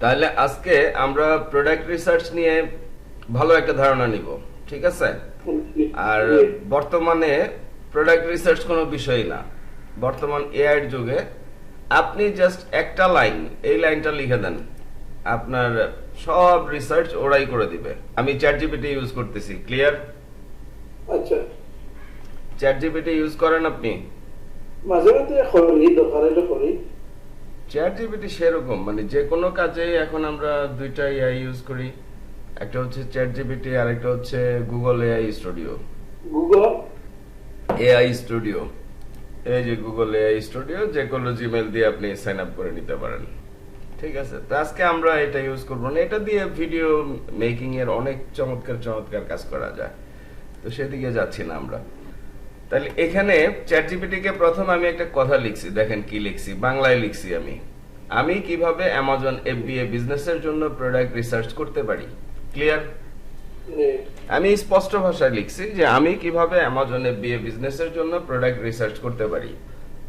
তাহলে আজকে আমরা প্রোডাক্ট রিসার্চ নিয়ে ভালো একটা ধারণা নিব ঠিক আছে? আর বর্তমানে প্রোডাক্ট রিসার্চ কোনো বিষয় না। বর্তমান এআই যুগে আপনি জাস্ট একটা লাইন এই লাইনটা লিখে দেন। আপনার সব রিসার্চ ওরাই করে দিবে। আমি চ্যাট জিপিটি ইউজ করতেছি ক্লিয়ার আচ্ছা। চ্যাট জিপিটি ইউজ করেন আপনি? মাঝে মাঝে করি দরকার হলে করি চ্যাট জিপিটি সেরকম মানে যে কোনো কাজে এখন আমরা দুইটা এআই ইউজ করি। একটা হচ্ছে চ্যাট জিপিটি আর একটা হচ্ছে Google AI studio Google AI studio এই যে গুগল এআই স্টুডিও যে কোনো জিমেল দিয়ে আপনি সাইন আপ করে নিতে পারেন। ঠিক আছে? তো আজকে আমরা এটা ইউজ করব না। এটা দিয়ে ভিডিও মেকিং এর অনেক চমৎকার চমৎকার কাজ করা যায়। তো সেদিকে যাচ্ছি না আমরা। তাহলে এখানে চ্যাট কে প্রথম আমি একটা কথা লিখছি দেখেন কি লিখছি বাংলায় লিখছি আমি। আমি কীভাবে অ্যামাজন এফবিএ বিজনেসের জন্য প্রোডাক্ট রিসার্চ করতে পারি? ক্লিয়ার আমি স্পষ্ট ভাষায় লিখছি যে আমি কীভাবে অ্যামাজন বিয়ে বিজনেসের জন্য প্রোডাক্ট রিসার্চ করতে পারি।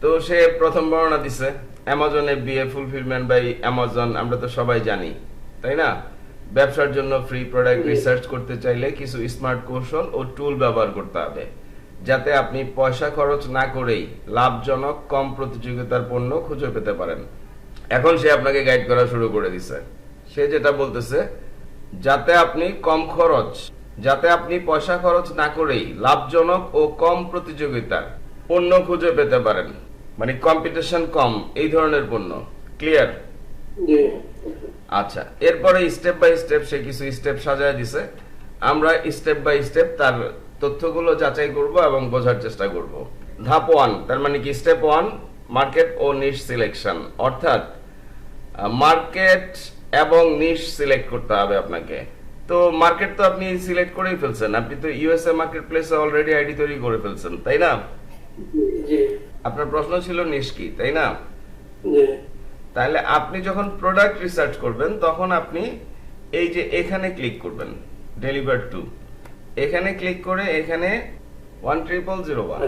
তো সে প্রথম বর্ণনা দিছে অ্যামাজনে বিয়ে ফুলফিলমেন্ট বাই অ্যামাজন আমরা তো সবাই জানি তাই না? ব্যবসার জন্য ফ্রি প্রোডাক্ট রিসার্চ করতে চাইলে কিছু স্মার্ট কৌশল ও টুল ব্যবহার করতে হবে। যাতে আপনি পয়সা খরচ না করেই লাভজনক কম প্রতিযোগিতার পণ্য খুঁজে পেতে পারেন। এখন সে আপনাকে গাইড করা শুরু করে দিছে। সে যেটা বলতেছে যাতে আপনি কম খরচ যাতে আপনি পয়সা খরচ না করেই লাভজনক ও কম প্রতিযোগিতার পণ্য খুঁজে পেতে পারেন। মানে কম্পিটিশন কম এই ধরনের পণ্য। ক্লিয়ার আচ্ছা এরপরে স্টেপ বাই স্টেপ সে কিছু স্টেপ সাজায় দিছে। আমরা স্টেপ বাই স্টেপ তার তথ্যগুলো যাচাই করব এবং বোঝার চেষ্টা করব। ধাপ ওয়ান তার মানে কি? স্টেপ ওয়ান মার্কেট ও নিশ সিলেকশন অর্থাৎ মার্কেট এবং নিশ সিলেক্ট করতে হবে আপনাকে। তো মার্কেট তো আপনি সিলেক্ট করেই ফেলছেন। আপনি তো ইউএসএ মার্কেট প্লেসে অলরেডি আইডি তৈরি করে ফেলছেন তাই না? আপনার প্রশ্ন ছিল নিশ কি তাই না? তাহলে আপনি যখন প্রোডাক্ট রিসার্চ করবেন তখন আপনি এই যে এখানে ক্লিক করবেন। ডেলিভার টু এখানে ক্লিক করে এখানে one triple zero one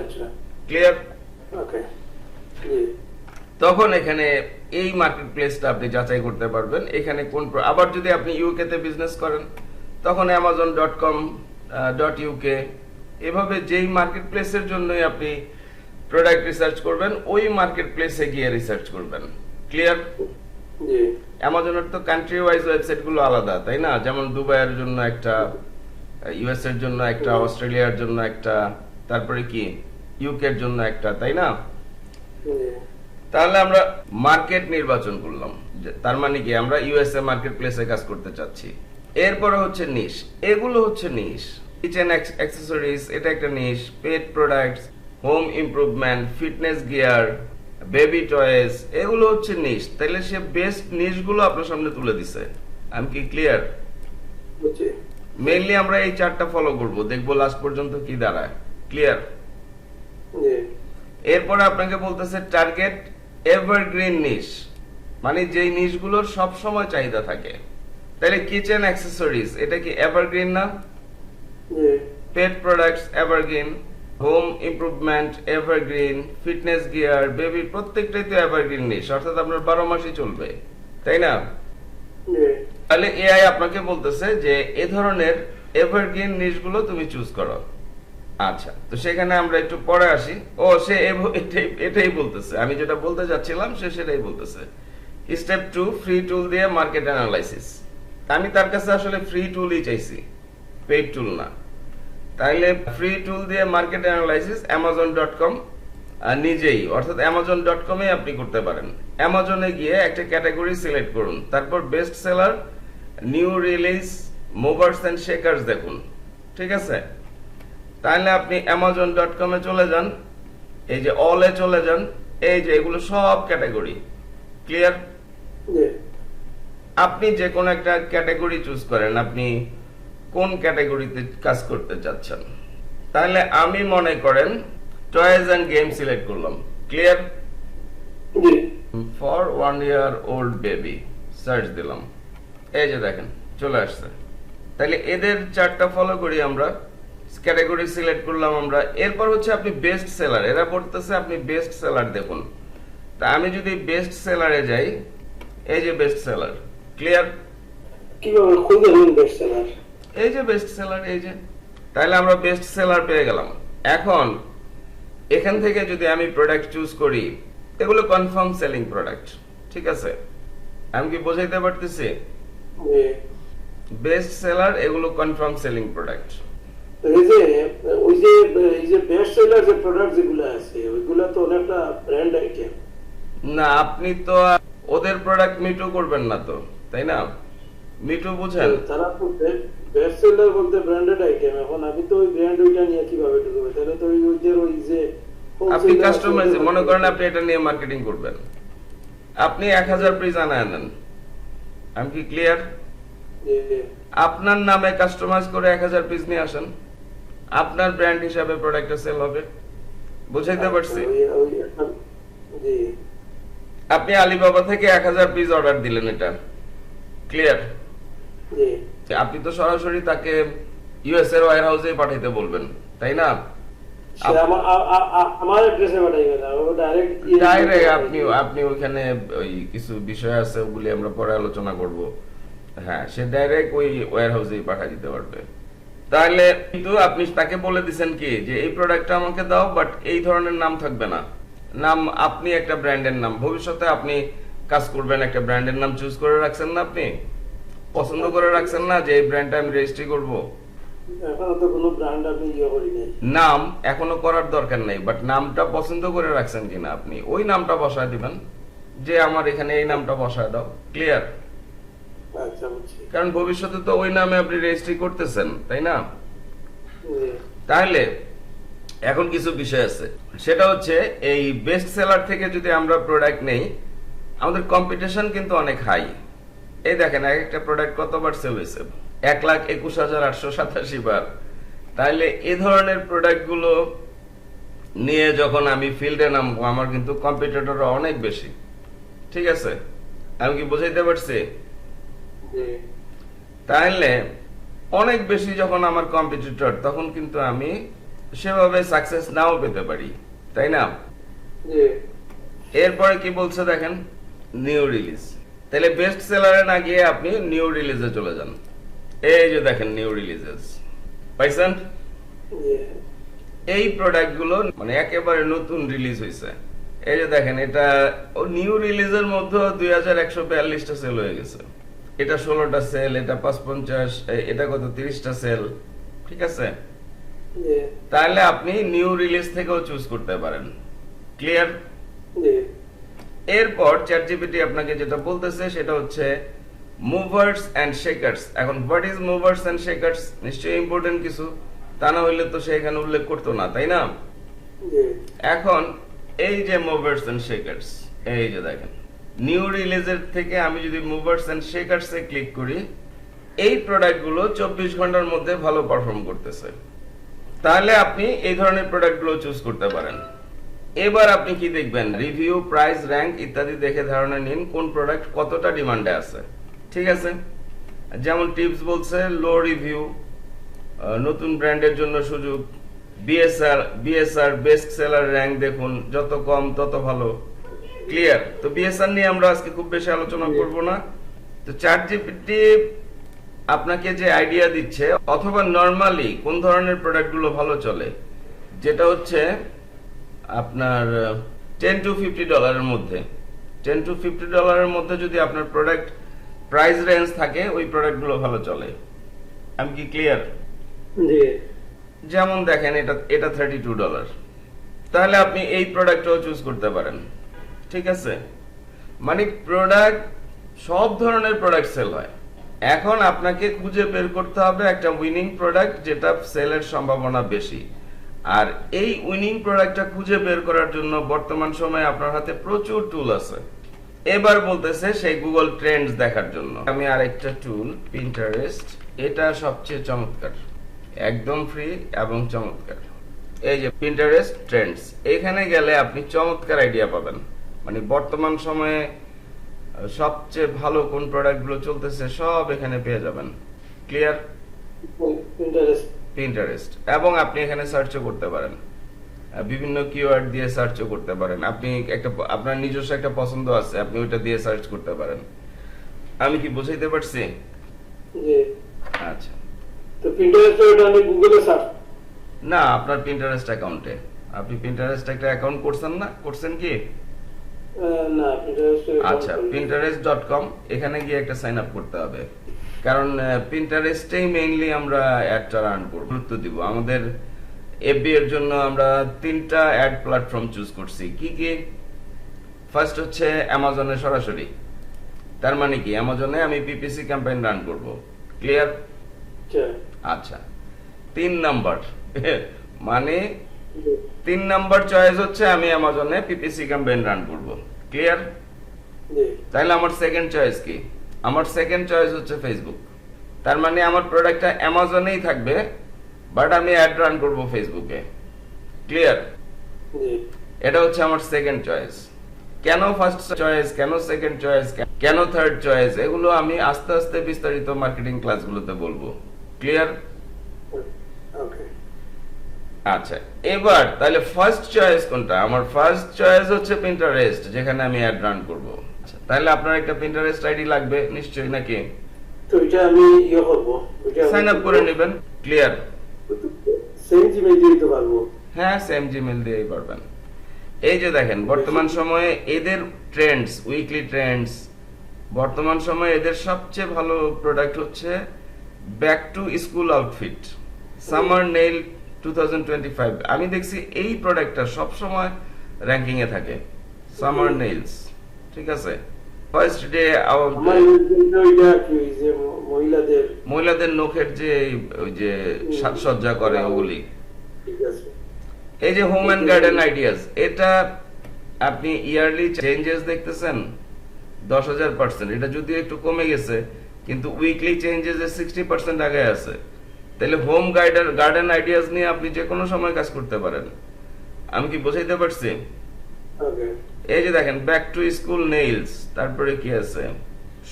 clear তখন এখানে এই মার্কেট প্লেসটা আপনি যাচাই করতে পারবেন। এখানে কোন আবার যদি আপনি ইউকে তে বিজনেস করেন তখন Amazon dot com dot UK এভাবে যেই মার্কেট প্লেসের জন্যই আপনি প্রোডাক্ট রিসার্চ করবেন ওই মার্কেট প্লেসে গিয়ে রিসার্চ করবেন। ক্লিয়ার জি অ্যামাজনের তো কান্ট্রি ওয়াইজ ওয়েবসাইটগুলো আলাদা, তাই না? যেমন দুবাইয়ের জন্য একটা ইউএস এর জন্য একটা অস্ট্রেলিয়ার জন্য একটা, তারপরে কি? ইউকের জন্য একটা, তাই না? তাহলে আমরা মার্কেট নির্বাচন করলাম। তার মানে কি? আমরা ইউএসএ মার্কেট প্লেসে কাজ করতে চাচ্ছি। এরপরে হচ্ছে নিশ এগুলো হচ্ছে নিশ কিচেন অ্যাক্সেসরিজ এটা একটা niche pet products home improvement fitness gear baby toys এগুলো হচ্ছে নিশ তাহলে সে বেস্ট নিশগুলো আপনার সামনে তুলে দিছে। আমি কি ক্লিয়ার মেইনলি আমরা এই চারটা ফলো করব। দেখব লাস্ট পর্যন্ত কি দাঁড়ায়। ক্লিয়ার এরপরে আপনাকে বলতেছে টার্গেট এভারগ্রিন নিশ মানে যেই নিশগুলোর সব সময় চাহিদা থাকে। তাহলে কিচেন অ্যাক্সেসরিজ এটা কি এভারগ্রিন না? Pet products evergreen home improvement evergreen fitness gear baby প্রত্যেকটাই তো এভারগ্রিন নিশ অর্থাৎ আপনার বারো মাসই চলবে তাই না? তাহলে এআই আপনাকে বলতেছে যে এ ধরনের এভারগ্রিন নিশগুলো তুমি চুজ করো। আচ্ছা তো সেখানে আমরা একটু পরে আসি। ও সে এটাই বলতেছে। আমি যেটা বলতে যাচ্ছিলাম সে সেটাই বলতেছে। স্টেপ টু ফ্রি টুল দিয়ে মার্কেট অ্যানালাইসিস আমি তার কাছে আসলে ফ্রি টুলই চাইছি পেইড টুল না। তাইলে ফ্রি টুল দিয়ে market analysis Amazon dot com নিজেই। অর্থাৎ অ্যামাজন ডট কমে আপনি করতে পারেন। অ্যামাজনে গিয়ে একটা ক্যাটাগরি সিলেক্ট করুন। তারপর best seller new release movers and shakers দেখুন। ঠিক আছে? তাহলে আপনি অ্যামাজন ডট কমে চলে যান। এই যে অলে চলে যান। এই যে এগুলো সব ক্যাটাগরি ক্লিয়ার আপনি যে কোনো একটা ক্যাটাগরি চুজ করেন। আপনি কোন ক্যাটাগরিতে কাজ করতে চাচ্ছেন? তাহলে আমি মনে করেন টয়েজ অ্যান্ড গেম সিলেক্ট করলাম। Clear for one year old baby search দিলাম। এই যে দেখেন চলে আসছে। তাহলে এদের চারটা ফলো করি আমরা। ক্যাটাগরি সিলেক্ট করলাম আমরা। এরপর হচ্ছে আপনি বেস্ট সেলার এরা বলতেছে আপনি বেস্ট সেলার দেখুন। তা আমি যদি বেস্ট সেলারে যাই এই যে বেস্ট সেলার ক্লিয়ার কীভাবে খুঁজে বেস্ট সেলার এই যে বেস্ট সেলার এই যে তাহলে আমরা বেস্ট সেলার পেয়ে গেলাম। এখন এখান থেকে যদি আমি প্রোডাক্ট চুজ করি এগুলো কনফার্ম সেলিং প্রোডাক্ট ঠিক আছে? আমি কি বোঝাইতে পারতেছি? বেস্ট সেলার এগুলো কনফার্ম সেলিং প্রোডাক্ট এই যে ওই যে এই যে বেস্ট সেলার যে প্রোডাক্ট যেগুলো আছে ওইগুলো তো অনেকটা ব্র্যান্ড আইটেম না আপনি তো ওদের প্রোডাক্ট মিটু করবেন না তো তাই না? মিটু বুঝেন? তারা তো বেস্ট সেলার বলতে ব্র্যান্ডেড আইটেম এখন আমি তো ওই ব্র্যান্ড ওইটা নিয়ে কীভাবে ঢুকবো? তাহলে তো ওই ওইদের ওই যে আপনি কাস্টমাইজ মনে করেন আপনি এটা নিয়ে মার্কেটিং করবেন। আপনি এক হাজার পিস আনায় নেন। আমি কি ক্লিয়ার। আপনার নামে কাস্টমাইজ করে এক হাজার পিস নিয়ে আসেন। আপনার ব্র্যান্ড হিসাবে প্রোডাক্টটা সেল হবে। বুঝাইতে পারছি? এখন- জি। আপনি আলিবাবা থেকে এক হাজার পিস অর্ডার দিলেন এটা। ক্লিয়ার আপনি তো সরাসরি তাকে ইউএস এর ওয়ার হাউসে পাঠাইতে বলবেন তাই না? আমার অ্যাড্রেসে ডাইরেক্ট আপনি আপনি ওইখানে ওই কিছু বিষয় আছে ওগুলি আমরা পরে আলোচনা করব। হ্যাঁ সে ডাইরেক্ট ওই হাউসেই পাঠিয়ে দিতে পারবে। তাহলে কিন্তু আপনি তাকে বলে দিছেন কি যে এই প্রোডাক্টটা আমাকে দাও বাট এই ধরনের নাম থাকবে না। নাম আপনি একটা ব্র্যান্ডের নাম। ভবিষ্যতে আপনি কাজ করবেন একটা ব্র্যান্ডের নাম চুজ করে রাখছেন না আপনি? পছন্দ করে রাখছেন না যে এই ব্র্যান্ডটা আমি রেজিস্ট্রি করব? এখনও তো কোনো ব্র্যান্ড আমি ইয়ে করি নাই। নাম এখনও করার দরকার নেই বাট নামটা পছন্দ করে রাখছেন কিনা আপনি ওই নামটা বসায় দিবেন। যে আমার এখানে এই নামটা বসায় দাও ক্লিয়ার আচ্ছা বুঝছি। কারণ ভবিষ্যতে তো ওই নামে আপনি রেজিস্ট্রি করতেছেন তাই না? তাহলে এখন কিছু বিষয় আছে। সেটা হচ্ছে এই বেস্ট সেলার থেকে যদি আমরা প্রোডাক্ট নেই আমাদের কম্পিটিশন কিন্তু অনেক হাই এই দেখেন এক একটা প্রোডাক্ট কতবার সেল হয়েছে? এক লাখ একুশ হাজার আটশো সাতাশি বার। তাহলে এ ধরনের প্রোডাক্টগুলো নিয়ে যখন আমি ফিল্ডে নামবো আমার কিন্তু কম্পিটিটর অনেক বেশি। ঠিক আছে? আমি কি বুঝাইতে পারছি? তাহলে অনেক বেশি যখন আমার কম্পিটিটর তখন কিন্তু আমি সেভাবে সাকসেস নাও পেতে পারি। তাই না? এরপরে কি বলছে দেখেন? নিউ রিলিজ তাহলে বেস্ট সেলারে না গিয়ে আপনি নিউ রিলিজে চলে যান। এই যে দেখেন নিউ রিলিজেস পাইছেন? এই প্রোডাক্টগুলো মানে একেবারে নতুন রিলিজ হয়েছে এই যে দেখেন এটা ও নিউ রিলিজের মধ্যে দুই হাজার একশো বিয়াল্লিশটা সেল হয়ে গেছে। এটা ষোলোটা সেল এটা পাঁচ পঞ্চাশ এটা কত? তিরিশটা সেল ঠিক আছে? তাহলে আপনি নিউ রিলিজ থেকেও চুজ করতে পারেন। ক্লিয়ার এরপর চ্যাট জিপিটি আপনাকে যেটা বলতেছে সেটা হচ্ছে মুভার্স অ্যান্ড শেকার্স এখন what is movers and shakers নিশ্চয়ই ইম্পর্টেন্ট কিছু। তা না হইলে তো সে এখানে উল্লেখ করতো না তাই না? এখন এই যে মুভার্স এন্ড শেকার্স এই যে দেখেন নিউ রিলিজের থেকে আমি যদি মুভার্স এন্ড শেকার্স এ ক্লিক করি এই প্রোডাক্টগুলো চব্বিশ ঘণ্টার মধ্যে ভালো পারফর্ম করতেছে। তাহলে আপনি এই ধরনের প্রোডাক্টগুলো চুজ করতে পারেন। এবার আপনি কি দেখবেন? রিভিউ প্রাইস র্যাঙ্ক ইত্যাদি দেখে ধারণা নিন কোন প্রোডাক্ট কতটা ডিমান্ডে আছে। ঠিক আছে? যেমন টিপস বলছে লো রিভিউ নতুন ব্র্যান্ডের জন্য সুযোগ BSR BSR best seller rank দেখুন যত কম তত ভালো। ক্লিয়ার তো বিএসআর নিয়ে আমরা আজকে খুব বেশি আলোচনা করব না। তো চ্যাট জিপিটি আপনাকে যে আইডিয়া দিচ্ছে অথবা নর্মালি কোন ধরনের প্রোডাক্টগুলো ভালো চলে যেটা হচ্ছে আপনার টেন টু ফিফটি ডলারের মধ্যে। টেন টু ফিফটি ডলারের মধ্যে যদি আপনার প্রোডাক্ট প্রাইস রেঞ্জ থাকে ওই প্রোডাক্টগুলো ভালো চলে। আমি কি ক্লিয়ার যেমন দেখেন এটা এটা থার্টি টু ডলার তাহলে আপনি এই প্রোডাক্টটাও চুজ করতে পারেন। ঠিক আছে? মানে প্রোডাক্ট সব ধরনের প্রোডাক্ট সেল হয়। এখন আপনাকে খুঁজে বের করতে হবে একটা উইনিং প্রোডাক্ট যেটা সেলের সম্ভাবনা বেশি। আর এই উইনিং প্রোডাক্টটা খুঁজে বের করার জন্য বর্তমান সময়ে আপনার হাতে প্রচুর টুল আছে। এবার বলতেছে সেই গুগল ট্রেন্ডস দেখার জন্য। আমি আরেকটা টুল পিন্টারেস্ট এটা সবচেয়ে চমৎকার। একদম ফ্রি এবং চমৎকার। এই যে পিন্টারেস্ট ট্রেন্ডস এখানে গেলে আপনি চমৎকার আইডিয়া পাবেন। মানে বর্তমান সময়ে সবচেয়ে ভালো কোন প্রোডাক্টগুলো চলতেছে সব এখানে পেয়ে যাবেন। ক্লিয়ার ইন্টারেস্ট পিন্টারেস্ট এবং আপনি এখানে সার্চও করতে পারেন। বিভিন্ন কিওয়ার্ড দিয়ে সার্চও করতে পারেন। আপনি একটা আপনার নিজস্ব একটা পছন্দ আছে আপনি ওইটা দিয়ে সার্চ করতে পারেন। আমি কি বুঝাইতে পারছি? আচ্ছা। তো প্রিন্টারেস্ট ওটা আমি গুগলে সার্চ না আপনার পিন্টারেস্ট অ্যাকাউন্টে আপনি পিন্টারেস্ট একটা অ্যাকাউন্ট করছেন না? করছেন কি? আচ্ছা পিন্টারেস্ট ডট কম এখানে গিয়ে একটা সাইন আপ করতে হবে। কারণ পিন্টারেস্টেই মেইনলি আমরা অ্যাডটা রান করব গুরুত্ব দিব। আমাদের এফবি এর জন্য আমরা তিনটা অ্যাড প্ল্যাটফর্ম চুজ করছি। কি কি? ফার্স্ট হচ্ছে অ্যামাজনে সরাসরি। তার মানে কি? অ্যামাজনে আমি পিপিসি ক্যাম্পেইন রান করব। ক্লিয়ার আচ্ছা আচ্ছা। তিন নাম্বার মানে তিন নাম্বার চয়েস হচ্ছে আমি অ্যামাজনে পিপিসি ক্যাম্পেইন রান করব। ক্লিয়ার জি তাহলে আমার সেকেন্ড চয়েস কি? আমার সেকেন্ড চয়েস হচ্ছে ফেসবুক তার মানে আমার প্রোডাক্টটা অ্যামাজনেই থাকবে বাট আমি অ্যাড রান করব ফেসবুকে ক্লিয়ার এটা হচ্ছে আমার সেকেন্ড চয়েস কেন ফার্স্ট চয়েস কেন সেকেন্ড চয়েস কেন থার্ড চয়েস এগুলো আমি আস্তে আস্তে বিস্তারিত মার্কেটিং ক্লাসগুলোতে বলব। ক্লিয়ার ওকে আচ্ছা এবার তাহলে ফার্স্ট চয়েস কোনটা? আমার ফার্স্ট চয়েস হচ্ছে পিন্টারেস্ট যেখানে আমি অ্যাড রান করব। আচ্ছা তাহলে আপনার একটা পিন্টারেস্ট আইডি লাগবে নিশ্চয়ই নাকি? তো এটা আমি ইয়ে করব সাইন আপ করে নেবেন ক্লিয়ার সেম জিমেল দিয়ে দিতে পারব। হ্যাঁ সেম জিমেল দিয়েই পারবেন। এই যে দেখেন বর্তমান সময়ে এদের ট্রেন্ডস উইকলি ট্রেন্ডস বর্তমান সময়ে এদের সবচেয়ে ভালো প্রোডাক্ট হচ্ছে back to school outfit summer nail two আমি দেখছি এই প্রোডাক্টটা সব সময় র্যাঙ্কিং এ থাকে সামার নেইলস ঠিক আছে। ফার্স্ট ডে মহিলাদের মহিলাদের নখের যে ওই যে সাজসজ্জা করে ওগুলি। এই যে হোম অ্যান্ড গার্ডেন আইডিয়াস এটা আপনি ইয়ারলি চেঞ্জেস দেখতেছেন? দশ হাজার পার্সেন্ট এটা যদিও একটু কমে গেছে কিন্তু উইকলি চেঞ্জেস সিক্সটি পার্সেন্ট আগে আছে। তাহলে হোম গার্ডেন গার্ডেন আইডিয়াস নিয়ে আপনি যে কোনো সময় কাজ করতে পারেন। আমি কি বোঝাইতে পারছি? ওকে এই যে দেখেন ব্যাক টু স্কুল নেইলস তারপরে কি আছে?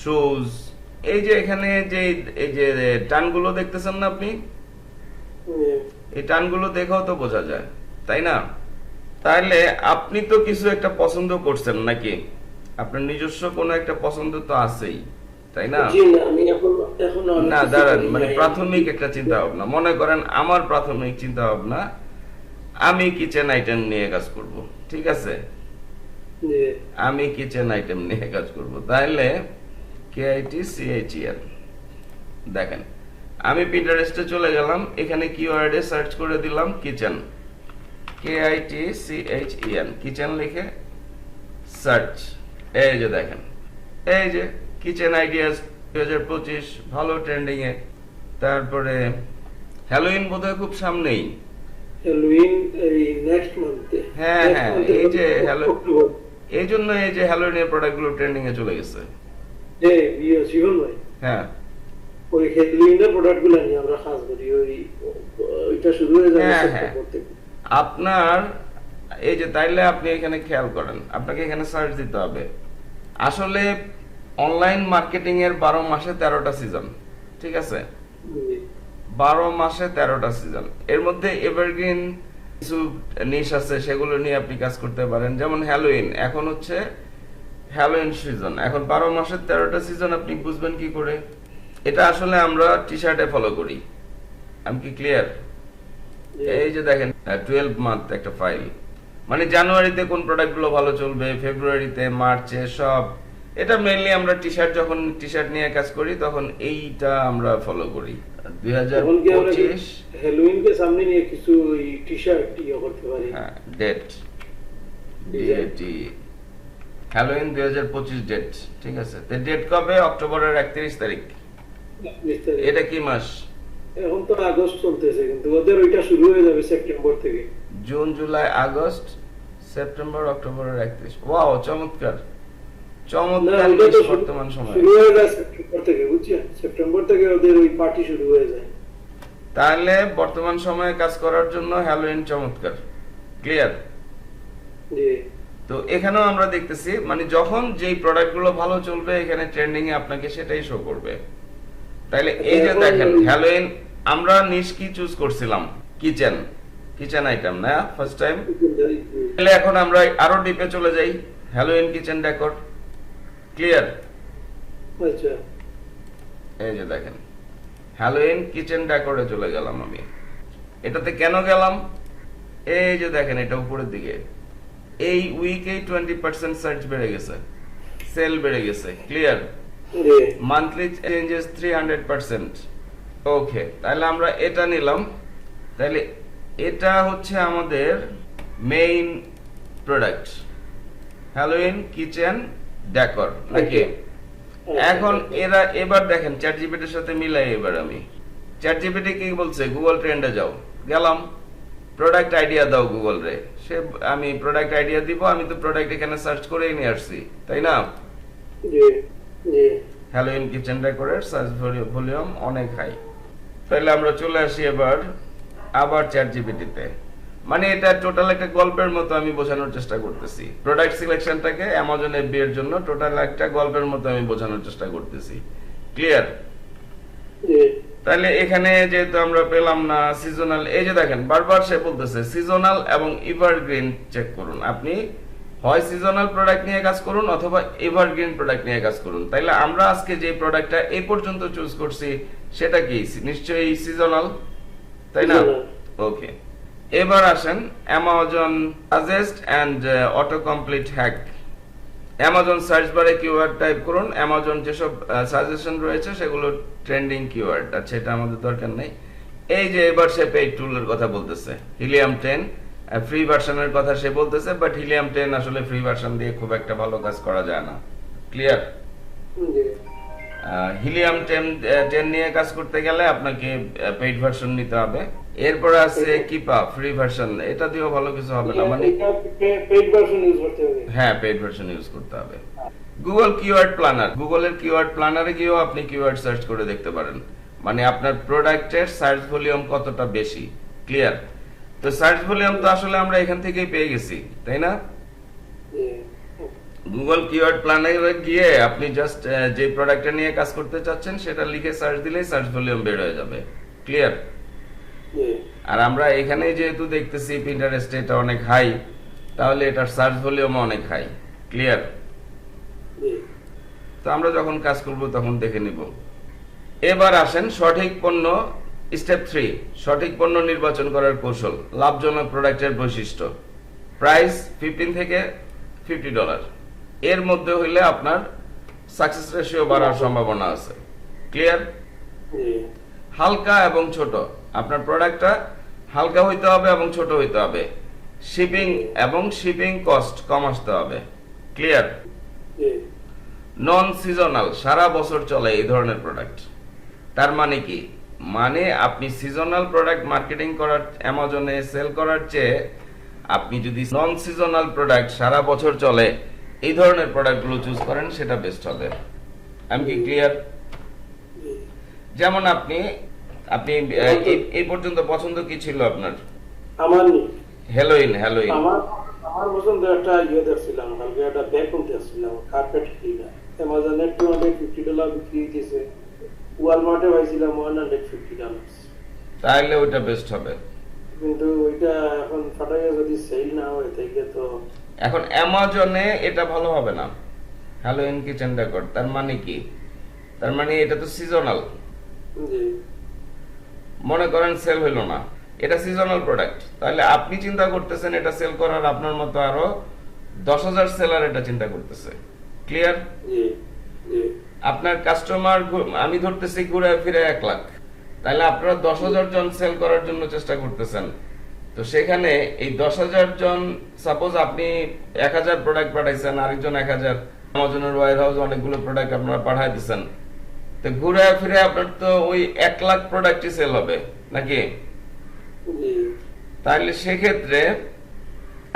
শুজ এই যে এখানে যে এই যে টানগুলো দেখতেছেন না আপনি? এই টানগুলো দেখেও তো বোঝা যায় তাই না? তাহলে আপনি তো কিছু একটা পছন্দ করছেন নাকি? আপনার নিজস্ব কোনো একটা পছন্দ তো আছেই তাই না? না দাঁড়ান মানে প্রাথমিক একটা চিন্তা ভাবনা মনে করেন আমার প্রাথমিক চিন্তা ভাবনা আমি কিচেন আইটেম নিয়ে কাজ করব ঠিক আছে? আমি কিচেন আইটেম নিয়ে কাজ করব। তাহলে কেআইটি সিএইচইএল দেখেন আমি পিন্টারেস্টে চলে গেলাম এখানে কিওয়ার্ডে সার্চ করে দিলাম kitchen K I T C H E N kitchen লিখে সার্চ এই যে দেখেন এই যে কিচেন আইডিয়াস দু হাজার পঁচিশ ভালো ট্রেন্ডিং এ। তারপরে হ্যালোইন বোধহয় খুব সামনেই। হ্যালোইন এই নেক্সট মান্থে হ্যাঁ, হ্যাঁ, এই যে হ্যালো- এই জন্য এই যে হ্যালোইনের প্রোডাক্টগুলো ট্রেন্ডিং এ চলে গেছে। যে ইয়ে জীবন ভাই হ্যাঁ। ওই হ্যালোইনের নিয়ে আমরা কাজ করি ওই ওইটা শুরু হয়ে যাবে হ্যাঁ, থেকে। আপনার এই যে তাইলে আপনি এখানে খেয়াল করেন আপনাকে এখানে সার্চ দিতে হবে। আসলে অনলাইন মার্কেটিং এর বারো মাসে তেরোটা সিজন ঠিক আছে? বারো মাসে তেরোটা সিজন এর মধ্যে এভারগ্রিন কিছু নিশ আছে সেগুলো নিয়ে আপনি কাজ করতে পারেন। যেমন হ্যালোইন এখন হচ্ছে হ্যালোইন সিজন এখন বারো মাসের তেরোটা সিজন আপনি বুঝবেন কি করে? এটা আসলে আমরা টি শার্টে ফলো করি। আমি কি ক্লিয়ার এই যে দেখেন টুয়েলভ মান্থ একটা ফাইল মানে জানুয়ারিতে কোন প্রোডাক্টগুলো ভালো চলবে ফেব্রুয়ারিতে মার্চে সব এটা মেইনলি আমরা টি শার্ট যখন টি শার্ট নিয়ে কাজ করি তখন এইটা আমরা ফলো করি। দুই হাজার তখন কি আমরা সামনে নিয়ে কিছু টি শার্ট ইয়ে করতে পারি। হ্যাঁ ডেট ডিএটি হ্যালোইন দুই হাজার পঁচিশ ডেট ঠিক আছে? তো ডেট কবে? অক্টোবরের একত্রিশ তারিখ। এটা কি মাস? এখন তো আগস্ট চলতেছে কিন্তু ওদের ওইটা শুরু হয়ে যাবে সেপ্টেম্বর থেকে। জুন জুলাই আগস্ট সেপ্টেম্বর অক্টোবরের একত্রিশ। ওয়াও চমৎকার। চমৎকার ওইটা তো নিউজ বর্তমান সময়। শুরু হয়ে যায় সেপ্টেম্বর থেকে বুঝছেন? সেপ্টেম্বর থেকে ওদের ওই পার্টি শুরু হয়ে যায়। তাহলে বর্তমান সময়ে কাজ করার জন্য হ্যালোইন চমৎকার। ক্লিয়ার তো এখানেও আমরা দেখতেছি মানে যখন যেই প্রোডাক্টগুলো ভালো চলবে এখানে ট্রেন্ডিং এ আপনাকে সেটাই শো করবে। তাহলে এই যে দেখেন হ্যালোইন আমরা নিশ কি চুজ করছিলাম কিচেন কিচেন আইটেম না? ফার্স্ট টাইম তাহলে এখন আমরা আরও ডিপে চলে যাই হ্যালোইন কিচেন ডেকোর ক্লিয়ার আচ্ছা এই যে দেখেন হ্যালোইন কিচেন ডেকোরে চলে গেলাম আমি। এটাতে কেন গেলাম? এই যে দেখেন এটা উপরের দিকে। এই উইকেই টোয়েন্টি পার্সেন্ট সার্চ বেড়ে গেছে। সেল বেড়ে গেছে clear monthly changes three hundred percent okay তাহলে আমরা এটা নিলাম। তাহলে এটা হচ্ছে আমাদের main product Halloween kitchen decor নাকি? এখন এরা এবার দেখেন চ্যাট জিপিটির সাথে মিলাই এবার আমি। চ্যাট জিপিটি কি বলছে? গুগল ট্রেন্ডে যাও। গেলাম। প্রোডাক্ট আইডিয়া দাও গুগল রে। সে আমি প্রোডাক্ট আইডিয়া দিব আমি তো প্রোডাক্ট এখানে সার্চ করেই নিয়ে আসছি তাই না? জি হ্যালোইন কিচেন ডেকোরের সার্চ ভলিউম অনেক হাই তাহলে আমরা চলে আসি এবার আবার চ্যাট জিপিটিতে মানে এটা টোটাল একটা গল্পের মতো আমি বোঝানোর চেষ্টা করতেছি। প্রোডাক্ট সিলেকশনটাকে অ্যামাজন এর জন্য টোটাল একটা গল্পের মতো আমি বোঝানোর চেষ্টা করতেছি। ক্লিয়ার তাহলে এখানে যেহেতু আমরা পেলাম না সিজনাল এই যে দেখেন বারবার সে বলতেছে সিজনাল এবং এভারগ্রিন চেক করুন। আপনি হয় সিজনাল প্রোডাক্ট নিয়ে কাজ করুন অথবা এভারগ্রিন প্রোডাক্ট নিয়ে কাজ করুন। তাইলে আমরা আজকে যে প্রোডাক্টটা এই পর্যন্ত চুজ করছি সেটা কি? নিশ্চয়ই সিজনাল তাই না? ওকে এবার আসেন Amazon suggest and autocomplete hack Amazon search বারে কিওয়ার্ড টাইপ করুন। অ্যামাজন যেসব সাজেশন রয়েছে সেগুলো ট্রেন্ডিং কিওয়ার্ড আচ্ছা এটা আমাদের দরকার নেই। এই যে এবার সে পেইড টুলের কথা বলতেছে হিলিয়াম টেন ফ্রি ভার্সনের কথা সে বলতেছে বাট হিলিয়াম টেন আসলে ফ্রি ভার্সন দিয়ে খুব একটা ভালো কাজ করা যায় না। ক্লিয়ার হিলিয়াম টেন টেন নিয়ে কাজ করতে গেলে আপনাকে পেইড ভার্সন নিতে হবে। এরপর আছে কিপা ফ্রি ভার্সন এটা দিয়েও ভালো কিছু হবে না মানে পেইড ভার্সন ইউজ করতে হবে। হ্যাঁ পেইড ভার্সন ইউজ করতে হবে। গুগল কিওয়ার্ড প্ল্যানার গুগলের কিওয়ার্ড প্ল্যানারে গিয়েও আপনি কিওয়ার্ড সার্চ করে দেখতে পারেন। মানে আপনার প্রোডাক্টের সার্চ ভলিউম কতটা বেশি ক্লিয়ার তো সার্চ ভলিউম তো আসলে আমরা এখান থেকেই পেয়ে গেছি তাই না? গুগল কিওয়ার্ড প্ল্যানারে গিয়ে আপনি জাস্ট যে প্রোডাক্টটা নিয়ে কাজ করতে চাচ্ছেন সেটা লিখে সার্চ দিলেই সার্চ ভলিউম বের হয়ে যাবে ক্লিয়ার আর আমরা এখানে যেহেতু দেখতেছি পিন্টারেস্ট এটা অনেক হাই তাহলে এটার সার্চ ভলিউম অনেক হাই ক্লিয়ার তো আমরা যখন কাজ করব তখন দেখে নিব। এবার আসেন সঠিক পণ্য স্টেপ থ্রি সঠিক পণ্য নির্বাচন করার কৌশল লাভজনক প্রোডাক্টের বৈশিষ্ট্য। প্রাইস ফিফটিন থেকে ফিফটি ডলার এর মধ্যে হইলে আপনার সাকসেস রেশিও বাড়ার সম্ভাবনা আছে। ক্লিয়ার হালকা এবং ছোট। আপনার প্রোডাক্টটা হালকা হইতে হবে এবং ছোট হইতে হবে। শিপিং এবং শিপিং কস্ট কম আসতে হবে। ক্লিয়ার নন সিজনাল সারা বছর চলে এই ধরনের প্রোডাক্ট তার মানে কি? মানে আপনি সিজনাল প্রোডাক্ট মার্কেটিং করার অ্যামাজনে সেল করার চেয়ে আপনি যদি নন সিজনাল প্রোডাক্ট সারা বছর চলে এই ধরনের প্রোডাক্টগুলো চুজ করেন সেটা বেস্ট হবে। আমি কি ক্লিয়ার যেমন আপনি আপনি এই- পর্যন্ত পছন্দ কি ছিল আপনার? আমার হ্যালোইন হ্যালোইন আমার আমার পছন্দ একটা ইয়ে দেখছিলাম কালকে একটা ব্যাগ কিনতে আসছিলাম কার্পেট ক্লিনার অ্যামাজনে টু হান্ড্রেড ফিফটি ডলার বিক্রি হইতেছে। ওয়ালমার্টে পাইছিলাম ওয়ান হান্ড্রেড ফিফটি ডলার তাহলে ওইটা বেস্ট হবে। কিন্তু ওইটা এখন ফাটাইয়া যদি সেল না হয় তাইলে তো এখন অ্যামাজনে এটা ভালো হবে না। হ্যালোইন কিচেন ডেকর তার মানে কি? তার মানে এটা তো সিজনাল জি। মনে করেন সেল হইল না। এটা সিজনাল প্রোডাক্ট তাহলে আপনি চিন্তা করতেছেন এটা সেল করার আপনার মতো আরও দশ হাজার সেলার এটা চিন্তা করতেছে। ক্লিয়ার আপনার কাস্টমার আমি ধরতেছি ঘুরে ফিরে এক লাখ। তাহলে আপনারা দশ হাজার জন সেল করার জন্য চেষ্টা করতেছেন। তো সেখানে এই দশ হাজার জন সাপোজ আপনি এক হাজার প্রোডাক্ট পাঠাইছেন আরেকজন এক হাজার। আমাজনের ওয়ার হাউস অনেকগুলো প্রোডাক্ট আপনারা পাঠাই দিচ্ছেন তো ঘুরে ফিরে আপনার তো ওই এক লাখ প্রোডাক্টই সেল হবে নাকি? তাহলে সেক্ষেত্রে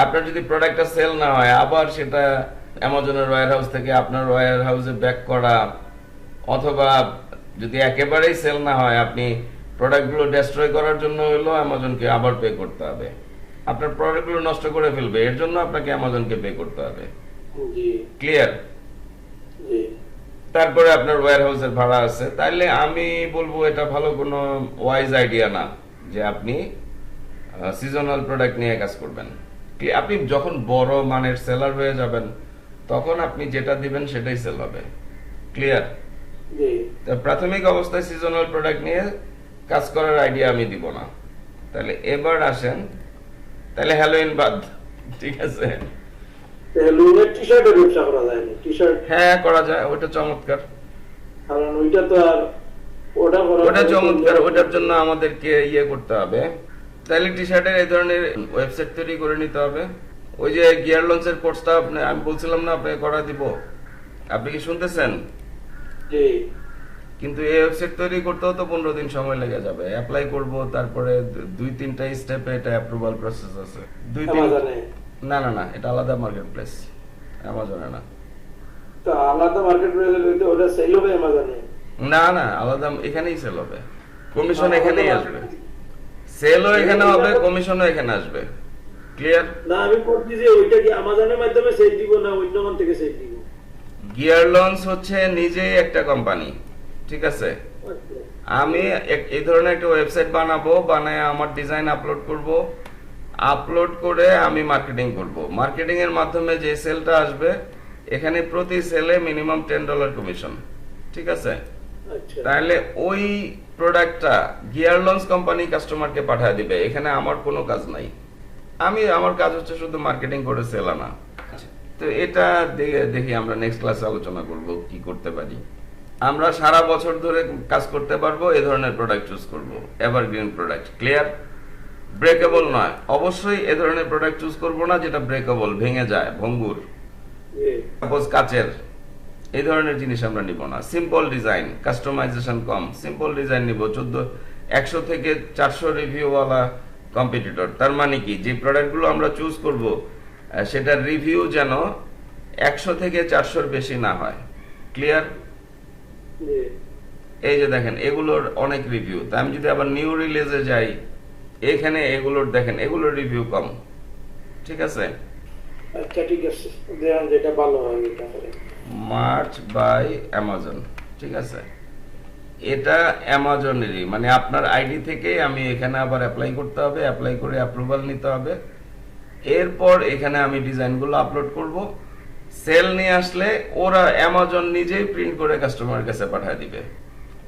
আপনার যদি প্রোডাক্টটা সেল না হয় আবার সেটা অ্যামাজনের ওয়্যার হাউস থেকে আপনার ওয়্যার হাউসে ব্যাক করা অথবা যদি একেবারেই সেল না হয় আপনি প্রোডাক্টগুলো ডেস্ট্রয় করার জন্য হলো অ্যামাজনকে আবার পে করতে হবে। আপনার প্রোডাক্টগুলো নষ্ট করে ফেলবে এর জন্য আপনাকে অ্যামাজনকে পে করতে হবে। ক্লিয়ার জি। তারপরে আপনার ওয়্যার হাউসের ভাড়া আছে। তাইলে আমি বলব এটা ভালো কোনো ওয়াইজ আইডিয়া না যে আপনি সিজনাল প্রোডাক্ট নিয়ে কাজ করবেন। আপনি যখন বড় মানের সেলার হয়ে যাবেন তখন আপনি যেটা দিবেন সেটাই সেল হবে। ক্লিয়ার প্রাথমিক অবস্থায় সিজনাল প্রোডাক্ট নিয়ে কাজ করার আইডিয়া আমি দিব না। তাহলে এবার আসেন তাহলে হ্যালোইন বাদ ঠিক আছে? লুনের টি শার্টের ব্যবসা করা যায় না। টি শার্ট হ্যাঁ করা যায় ওটা চমৎকার। কারণ ওইটা তো আর ওটা করা ওটা চমৎকার ওটার জন্য আমাদেরকে ইয়ে করতে হবে। তাহলে টি শার্টের এই ধরনের ওয়েবসাইট তৈরি করে নিতে হবে। ওই যে গিয়ার লঞ্চের কোর্সটা আপনি আমি বলছিলাম না আপনাকে করা দিব। আপনি কি শুনতেছেন? জি। কিন্তু এই ওয়েবসাইট তৈরি করতেও তো পনেরো দিন সময় লেগে যাবে। অ্যাপ্লাই করব তারপরে দুই তিনটা স্টেপে এটা অ্যাপ্রুভাল প্রসেস আছে। দুই তিন না না না এটা আলাদা মার্কেট প্লেস অ্যামাজনে না। তো আলাদা মার্কেট রয়েছে ওটা সেল হবে অ্যামাজনে না না আলাদা এখানেই সেল হবে। কমিশন এখানেই আসবে। সেলও এখানে হবে কমিশনও এখানে আসবে। ক্লিয়ার না আমি করছি যে ওইটা কি অ্যামাজনের মাধ্যমে সেল দিব না অন্য কোন থেকে সেল দিব? গিয়ার লঞ্চ হচ্ছে নিজেই একটা কোম্পানি ঠিক আছে? আচ্ছা। আমি এই ধরনের একটা ওয়েবসাইট বানাবো বানায় আমার ডিজাইন আপলোড করব। আপলোড করে আমি মার্কেটিং করব। মার্কেটিং এর মাধ্যমে যে সেলটা আসবে এখানে প্রতি সেলে মিনিমাম টেন ডলার কমিশন ঠিক আছে? আচ্ছা। তাহলে ওই প্রোডাক্টটা গিয়ার লঞ্চ কোম্পানি কাস্টমারকে পাঠিয়ে দিবে। এখানে আমার কোনো কাজ নাই। আমি আমার কাজ হচ্ছে শুধু মার্কেটিং করে সেল আনা। তো এটা দেখি আমরা নেক্সট ক্লাসে আলোচনা করব কি করতে পারি। আমরা সারা বছর ধরে কাজ করতে পারব এই ধরনের প্রোডাক্ট চুজ করব। এভারগ্রিন প্রোডাক্ট ক্লিয়ার ব্রেকেবল নয়। অবশ্যই এ ধরনের প্রোডাক্ট চুজ করব না যেটা ব্রেকেবল ভেঙে যায় ভঙ্গুর। সাপোজ কাচের। এই ধরনের জিনিস আমরা নিব না। সিম্পল ডিজাইন কাস্টমাইজেশন কম। সিম্পল ডিজাইন নিব চোদ্দ একশো থেকে চারশো রিভিউওয়ালা কম্পিটিটর তার মানে কি? যে প্রোডাক্টগুলো আমরা চুজ করব সেটার রিভিউ যেন একশো থেকে চারশোর বেশি না হয়। ক্লিয়ার এই। যে দেখেন এগুলোর অনেক রিভিউ তা আমি যদি আবার নিউ রিলিজে যাই এখানে এগুলোর দেখেন এগুলোর রিভিউ কম। ঠিক আছে? আচ্ছা ঠিক আছে দেখেন যেটা ভালো হয় এটা মার্চ বাই অ্যামাজন ঠিক আছে? এটা অ্যামাজনেরই মানে আপনার আইডি থেকেই আমি এখানে আবার অ্যাপ্লাই করতে হবে অ্যাপ্লাই করে অ্যাপ্রুভাল নিতে হবে। এরপর এখানে আমি ডিজাইনগুলো আপলোড করব। সেল নিয়ে আসলে ওরা অ্যামাজন নিজেই প্রিন্ট করে কাস্টমারের কাছে পাঠিয়ে দিবে।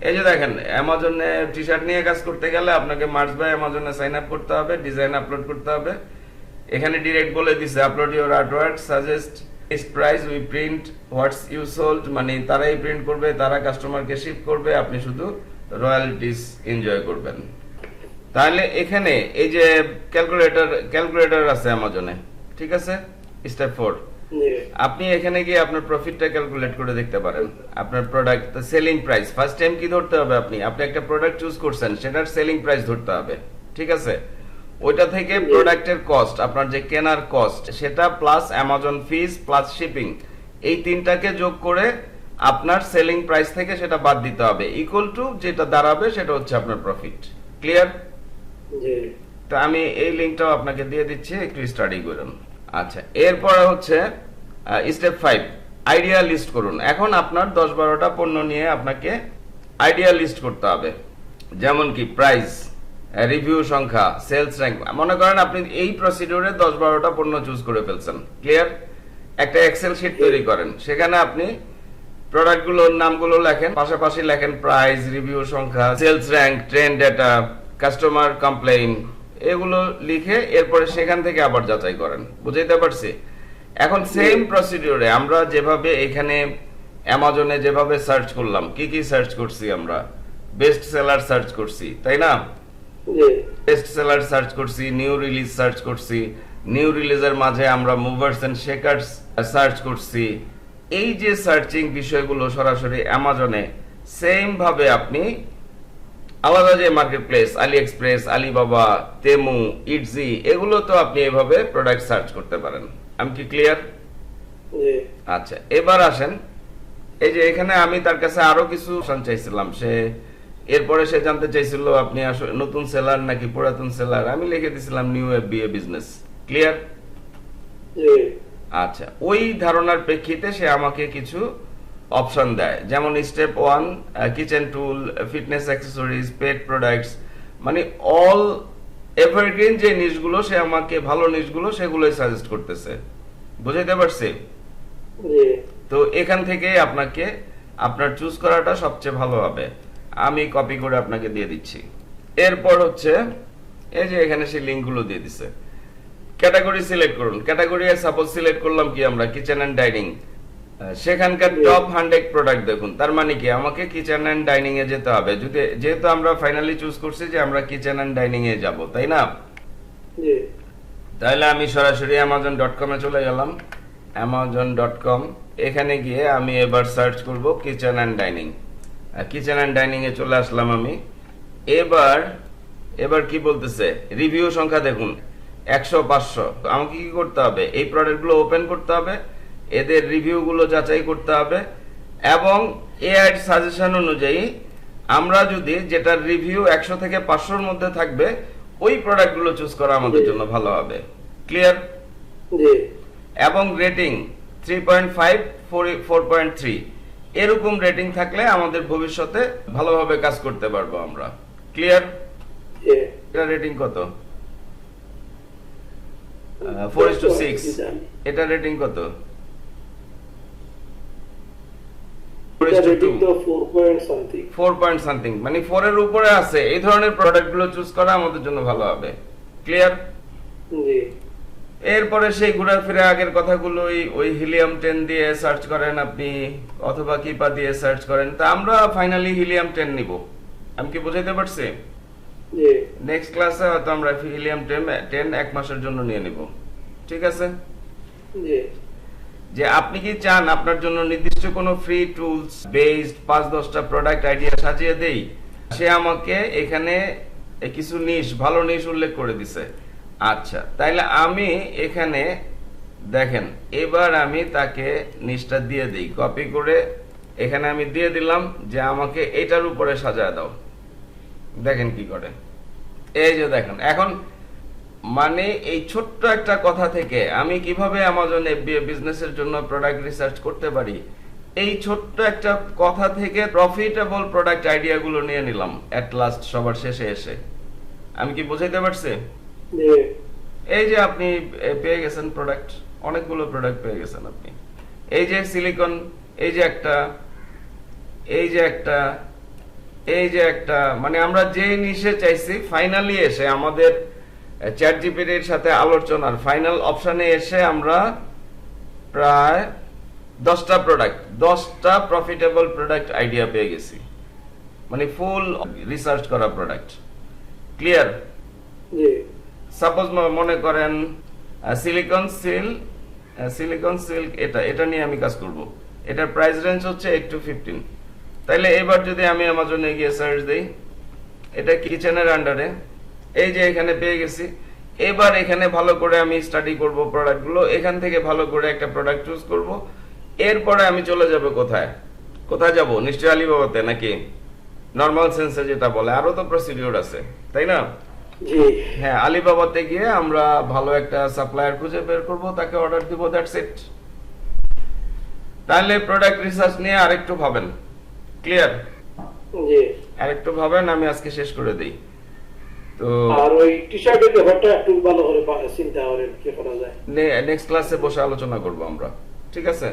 এই যে দেখেন অ্যামাজনে টি শার্ট নিয়ে কাজ করতে গেলে আপনাকে মার্চ বাই অ্যামাজনে সাইন আপ করতে হবে ডিজাইন আপলোড করতে হবে। এখানে ডিরেক্ট বলে দিছে upload your artwork suggest is price we print what's you sold মানে তারাই প্রিন্ট করবে, তারা কাস্টমারকে শিপ করবে, আপনি শুধু রয়্যালিটিস এনজয় করবেন। তাহলে এখানে এই যে ক্যালকুলেটর ক্যালকুলেটর আছে অ্যামাজনে ঠিক আছে? স্টেপ ফোর আপনি এখানে গিয়ে আপনার প্রফিটটা ক্যালকুলেট করে দেখতে পারেন। আপনার product selling price first time কি ধরতে হবে আপনি? আপনি একটা প্রোডাক্ট চুজ করছেন সেটার সেলিং প্রাইস ধরতে হবে ঠিক আছে? ওইটা থেকে প্রোডাক্টের কস্ট আপনার যে কেনার কস্ট সেটা plus Amazon fees plus shipping এই তিনটাকে যোগ করে আপনার সেলিং প্রাইস থেকে সেটা বাদ দিতে হবে। ইকুয়াল টু যেটা দাঁড়াবে সেটা হচ্ছে আপনার প্রফিট ক্লিয়ার তো আমি এই লিঙ্কটাও আপনাকে দিয়ে দিচ্ছি একটু স্টাডি করুন। আচ্ছা এরপরে হচ্ছে স্টেপ ফাইভ আইডিয়া লিস্ট করুন। এখন আপনার দশ বারোটা পণ্য নিয়ে আপনাকে আইডিয়া লিস্ট করতে হবে। যেমন কি প্রাইস রিভিউ সংখ্যা সেলস র্যাঙ্ক মনে করেন আপনি এই প্রসিডিউরে দশ বারোটা পণ্য চুজ করে ফেলছেন। ক্লিয়ার একটা এক্সেল শিট তৈরি করেন। সেখানে আপনি প্রোডাক্টগুলোর নামগুলো লেখেন, পাশাপাশি লেখেন প্রাইস রিভিউ সংখ্যা sales rank trend data customer complain এগুলো লিখে এরপরে সেখান থেকে আবার যাচাই করেন। বুঝাইতে পারছি? এখন সেম প্রসিডিওরে আমরা যেভাবে এখানে অ্যামাজনে যেভাবে সার্চ করলাম কি কি সার্চ করছি আমরা? বেস্ট সেলার সার্চ করছি তাই না? বেস্ট সেলার সার্চ করছি নিউ রিলিজ সার্চ করছি নিউ রিলিজের মাঝে আমরা মুভার্স এন্ড শেকার্স সার্চ করছি। এই যে সার্চিং বিষয়গুলো সরাসরি অ্যামাজনে সেম ভাবে আপনি আলাদা যে marketplace AliExpress Alibaba Temu Etsy এগুলো তো আপনি এভাবে প্রোডাক্ট সার্চ করতে পারেন। আমি কি ক্লিয়ার আচ্ছা এবার আসেন। এই যে এখানে আমি তার কাছে আরও কিছু চাইছিলাম। সে এরপরে সে জানতে চাইছিল আপনি আসলে নতুন সেলার নাকি পুরাতন সেলার আমি লিখে দিছিলাম নিউ এফবিএ বিজনেস ক্লিয়ার আচ্ছা ওই ধারণার প্রেক্ষিতে সে আমাকে কিছু অপশন দেয়। যেমন step one kitchen tool fitness accessories pet products মানে অল এভারগ্রিন যে নিশগুলো সে আমাকে ভালো নিশগুলো সেগুলোই সাজেস্ট করতেছে। বুঝাইতে পারছি? তো এখান থেকে আপনাকে আপনার চুজ করাটা সবচেয়ে ভালো হবে। আমি কপি করে আপনাকে দিয়ে দিচ্ছি। এরপর হচ্ছে এই যে এখানে সেই লিঙ্কগুলো দিয়ে দিছে। ক্যাটাগরি সিলেক্ট করুন। ক্যাটাগরি সাপোজ সিলেক্ট করলাম কি আমরা কিচেন অ্যান্ড ডাইনিং। সেখানকার টপ হান্ড্রেড প্রোডাক্ট দেখুন। তার মানে কি? আমাকে কিচেন অ্যান্ড ডাইনিং এ যেতে হবে। যদি যেহেতু আমরা ফাইনালি চুজ করছি যে আমরা কিচেন অ্যান্ড ডাইনিং এ যাব তাই না? তাহলে আমি সরাসরি অ্যামাজন ডট কমে চলে গেলাম। অ্যামাজন ডট কম এখানে গিয়ে আমি এবার সার্চ করব kitchen and dining kitchen and dining এ চলে আসলাম আমি। এবার এবার কি বলতেছে? রিভিউ সংখ্যা দেখুন একশো পাঁচশো। আমাকে কি করতে হবে? এই প্রোডাক্টগুলো ওপেন করতে হবে। এদের রিভিউগুলো যাচাই করতে হবে এবং এআই সাজেশন অনুযায়ী আমরা যদি যেটার রিভিউ একশো থেকে পাঁচশোর মধ্যে থাকবে ওই প্রোডাক্টগুলো চুজ করা আমাদের জন্য ভালো হবে। ক্লিয়ার এবং rating three point five four point three এরকম রেটিং থাকলে আমাদের ভবিষ্যতে ভালোভাবে কাজ করতে পারব আমরা। ক্লিয়ার এটা রেটিং কত? ফোর ইস টু সিক্স এটা রেটিং কত four is two two rating তো ফোর পয়েন্ট সামথিং মানে এর উপরে আছে। এই ধরনের প্রোডাক্ট চুজ করা আমাদের জন্য ভালো হবে। ক্লিয়ার এরপরে সেই ঘোরা ফিরে আগের কথাগুলোই ওই হিলিয়াম টেন দিয়ে সার্চ করেন আপনি অথবা কিপা দিয়ে সার্চ করেন। তা আমরা ফাইনালি হিলিয়াম টেন নিব। আমি কি বুঝাইতে পারছি? নেক্সট ক্লাসে হয়তো আমরা হিলিয়াম টেন এক মাসের জন্য নিয়ে নিব। ঠিক আছে? জি। যে আপনি কি চান আপনার জন্য নির্দিষ্ট কোনো ফ্রি টুলস বেসড পাঁচ দশটা প্রোডাক্ট আইডিয়া সাজিয়ে দেই? সে আমাকে এখানে কিছু নিশ ভালো নিশ উল্লেখ করে দিছে। আচ্ছা তাইলে আমি এখানে দেখেন, এবার আমি তাকে নিশটা দিয়ে দিই। কপি করে এখানে আমি দিয়ে দিলাম যে আমাকে এটার উপরে সাজায় দাও। দেখেন কি করে। এই যে দেখেন, এখন মানে এই ছোট্ট একটা কথা থেকে আমি কীভাবে অ্যামাজন এফবিএ বিজনেসের জন্য প্রোডাক্ট রিসার্চ করতে পারি? এই ছোট্ট একটা কথা থেকে প্রফিটেবল প্রোডাক্ট আইডিয়াগুলো নিয়ে নিলাম এট লাস্ট সবার শেষে এসে। আমি কি বুঝাইতে পারছি? এই যে আপনি পেয়ে গেছেন প্রোডাক্ট অনেকগুলো প্রোডাক্ট পেয়ে গেছেন আপনি। এই যে সিলিকন এই যে একটা এই যে একটা এই যে একটা মানে আমরা যে নিশে চাইছি ফাইনালি এসে আমাদের চ্যাট জিপিটির সাথে আলোচনার ফাইনাল অপশনে এসে আমরা প্রায় দশটা প্রোডাক্ট দশটা প্রফিটেবল প্রোডাক্ট আইডিয়া পেয়ে গেছি। মানে ফুল রিসার্চ করা প্রোডাক্ট ক্লিয়ার সাপোজ মনে করেন সিলিকন সিল সিলিকন সিল্ক এটা এটা নিয়ে আমি কাজ করব। এটার প্রাইস রেঞ্জ হচ্ছে এইট টু ফিফটিন তাইলে এবার যদি আমি অ্যামাজনে গিয়ে সার্চ দিই এটা কিচেনের আন্ডারে এই যে এখানে পেয়ে গেছি। এবার এখানে ভালো করে আমি স্টাডি করব প্রোডাক্টগুলো এখান থেকে ভালো করে একটা প্রোডাক্ট চুজ করব। এরপরে আমি চলে যাব কোথায়? কোথায় যাব? নিশ্চয়ই আলিবাবাতে নাকি? নর্মাল সেন্সে যেটা বলে। আরও তো প্রসিডিওর আছে তাই না? জি। হ্যাঁ আলিবাবাতে গিয়ে আমরা ভালো একটা সাপ্লায়ার খুঁজে বের করব তাকে অর্ডার দিব দ্যাটস ইট তাহলে প্রোডাক্ট রিসার্চ নিয়ে আরেকটু ভাবেন। ক্লিয়ার জি। আরেকটু ভাবেন আমি আজকে শেষ করে দিই। আর ওই টি শার্টের ব্যাপারটা একটু ভালো করে চিন্তা করেন কি করা যায়। নেক্সট ক্লাসে বসে আলোচনা করব আমরা। ঠিক আছে?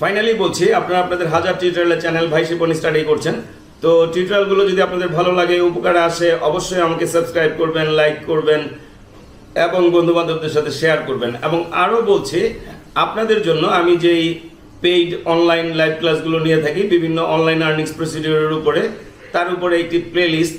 ফাইনালি বলছি আপনারা আপনাদের হাজার টিউটোরিয়ালের চ্যানেল ভাই শিপন স্টাডি করছেন। তো টিউটোরিয়ালগুলো যদি আপনাদের ভালো লাগে উপকারে আসে অবশ্যই আমাকে সাবস্ক্রাইব করবেন লাইক করবেন এবং বন্ধু বান্ধবদের সাথে শেয়ার করবেন। এবং আরও বলছি আপনাদের জন্য আমি যেই পেইড অনলাইন লাইভ ক্লাসগুলো নিয়ে থাকি বিভিন্ন অনলাইন আর্নিংস প্রসিডিওরের উপরে তার উপরে একটি playlist